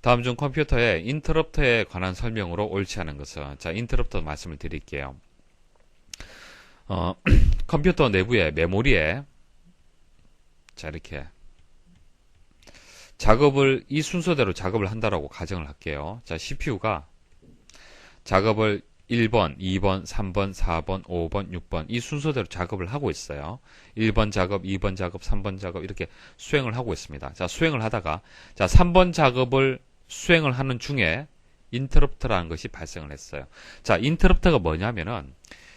다음 중 컴퓨터의 인터럽터에 관한 설명으로 옳지 않은 것은 자 인터럽터 말씀을 드릴게요. 어, 컴퓨터 내부의 메모리에 자 이렇게 작업을 이 순서대로 작업을 한다라고 가정을 할게요. 자 CPU가 작업을 1번, 2번, 3번, 4번, 5번, 6번 이 순서대로 작업을 하고 있어요. 1번 작업, 2번 작업, 3번 작업 이렇게 수행을 하고 있습니다. 자, 수행을 하다가 자, 3번 작업을 수행을 하는 중에 인터럽트라는 것이 발생을 했어요. 자, 인터럽트가 뭐냐면은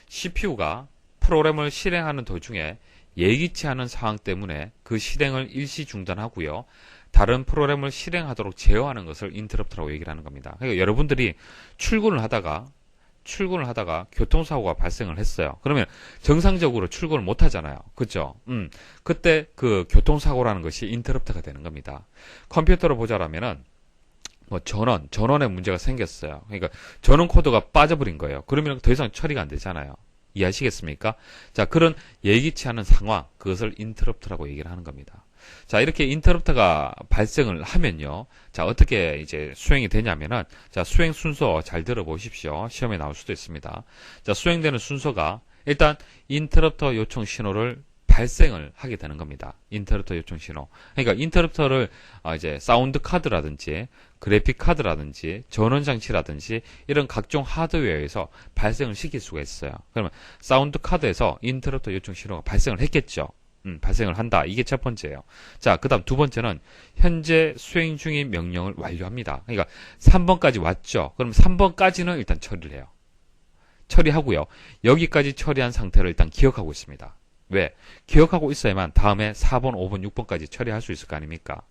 CPU가 프로그램을 실행하는 도중에 예기치 않은 상황 때문에 그 실행을 일시 중단하고요. 다른 프로그램을 실행하도록 제어하는 것을 인터럽트라고 얘기를 하는 겁니다. 그러니까 여러분들이 출근을 하다가 출근을 하다가 교통사고가 발생을 했어요. 그러면 정상적으로 출근을 못 하잖아요. 그죠? 음. 그때 그 교통사고라는 것이 인터럽트가 되는 겁니다. 컴퓨터로 보자라면은 뭐 전원, 전원에 문제가 생겼어요. 그러니까 전원 코드가 빠져버린 거예요. 그러면 더 이상 처리가 안 되잖아요. 이해하시겠습니까? 자, 그런 예기치 않은 상황, 그것을 인터럽트라고 얘기를 하는 겁니다. 자, 이렇게 인터럽트가 발생을 하면요. 자, 어떻게 이제 수행이 되냐면은, 자, 수행 순서 잘 들어보십시오. 시험에 나올 수도 있습니다. 자, 수행되는 순서가, 일단, 인터럽터 요청 신호를 발생을 하게 되는 겁니다. 인터럽터 요청 신호. 그러니까 인터럽터를 어, 이제 사운드 카드라든지 그래픽 카드라든지 전원 장치라든지 이런 각종 하드웨어에서 발생을 시킬 수가 있어요. 그러면 사운드 카드에서 인터럽터 요청 신호가 발생을 했겠죠. 음, 발생을 한다. 이게 첫 번째예요. 자, 그다음 두 번째는 현재 수행 중인 명령을 완료합니다. 그러니까 3번까지 왔죠. 그럼 3번까지는 일단 처리를 해요. 처리하고요. 여기까지 처리한 상태를 일단 기억하고 있습니다. 왜? 기억하고 있어야만 다음에 4번, 5번, 6번까지 처리할 수 있을 거 아닙니까?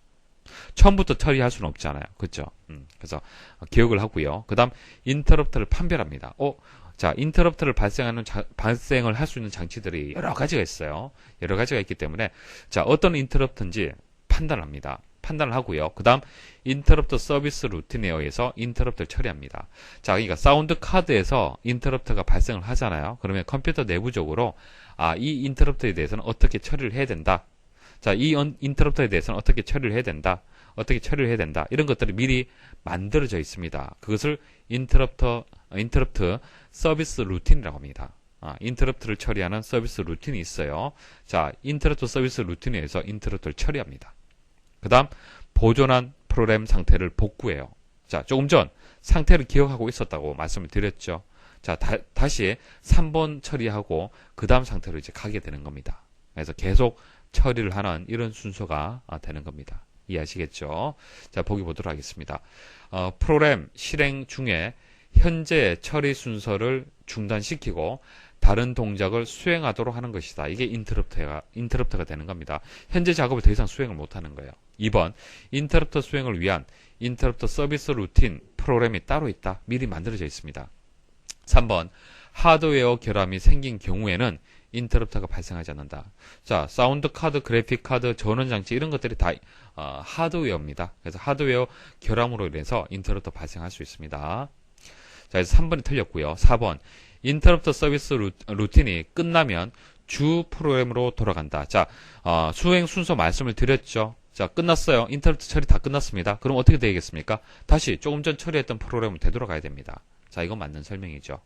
처음부터 처리할 수는 없잖아요. 그죠? 음, 그래서 기억을 하고요. 그 다음, 인터럽트를 판별합니다. 어, 자, 인터럽트를 발생하는, 자, 발생을 할 수 있는 장치들이 여러 가지가 있어요. 여러 가지가 있기 때문에, 자, 어떤 인터럽트인지 판단을 합니다. 판단을 하고요. 그 다음, 인터럽트 서비스 루틴에 의해서 인터럽트를 처리합니다. 자, 그러니까 사운드 카드에서 인터럽트가 발생을 하잖아요. 그러면 컴퓨터 내부적으로, 아, 이 인터럽트에 대해서는 어떻게 처리를 해야 된다. 자, 이 인터럽터에 대해서는 어떻게 처리를 해야 된다. 어떻게 처리를 해야 된다. 이런 것들이 미리 만들어져 있습니다. 그것을 인터럽터, 인터럽트 서비스 루틴이라고 합니다. 아, 인터럽트를 처리하는 서비스 루틴이 있어요. 자, 인터럽트 서비스 루틴에 의해서 인터럽트를 처리합니다. 그 다음, 보존한 프로그램 상태를 복구해요. 자, 조금 전 상태를 기억하고 있었다고 말씀을 드렸죠. 자, 다, 시 3번 처리하고 그 다음 상태로 이제 가게 되는 겁니다. 그래서 계속 처리를 하는 이런 순서가 아, 되는 겁니다. 이해하시겠죠? 자, 보기 보도록 하겠습니다. 어, 프로그램 실행 중에 현재 처리 순서를 중단시키고 다른 동작을 수행하도록 하는 것이다. 이게 인터럽트가, 인터럽트가 되는 겁니다. 현재 작업을 더 이상 수행을 못 하는 거예요. 2번, 인터럽터 수행을 위한 인터럽터 서비스 루틴 프로그램이 따로 있다. 미리 만들어져 있습니다. 3번, 하드웨어 결함이 생긴 경우에는 인터럽터가 발생하지 않는다. 자, 사운드 카드, 그래픽 카드, 전원 장치 이런 것들이 다 어, 하드웨어입니다. 그래서 하드웨어 결함으로 인해서 인터럽터 발생할 수 있습니다. 자, 그래서 3번이 틀렸고요. 4번. 인터럽터 서비스 루, 틴이 끝나면 주 프로그램으로 돌아간다. 자, 어, 수행 순서 말씀을 드렸죠. 자, 끝났어요. 인터럽트 처리 다 끝났습니다. 그럼 어떻게 되겠습니까? 다시 조금 전 처리했던 프로그램을 되돌아가야 됩니다. 자, 이건 맞는 설명이죠.